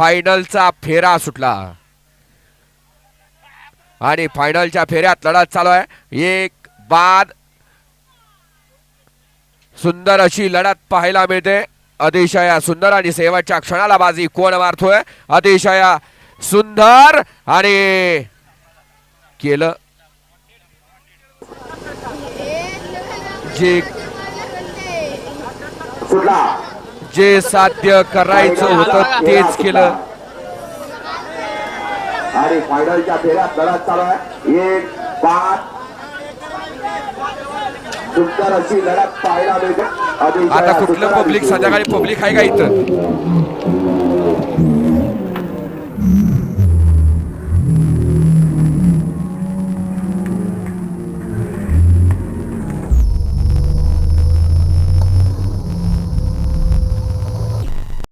फायनलचा फेरा सुटला. आणि फायनलच्या फेऱ्यात लढत चालू आहे. एक बाद. सुंदर अशी लढत पाहायला मिळते. अतिशय सुंदर आणि शेवटच्या क्षणाला बाजी कोण मारतोय? अतिशय सुंदर आणि केलं. जे सुटला. जे साध्य करायचं होतं तेच केलं. आणि फायनलच्या फेऱ्यात लढत चालू आहे. एक पाच. सुंदर अशी लढत पाहायला मिळते. आता कुठलं पब्लिक संध्याकाळी पब्लिक आहे का इथं?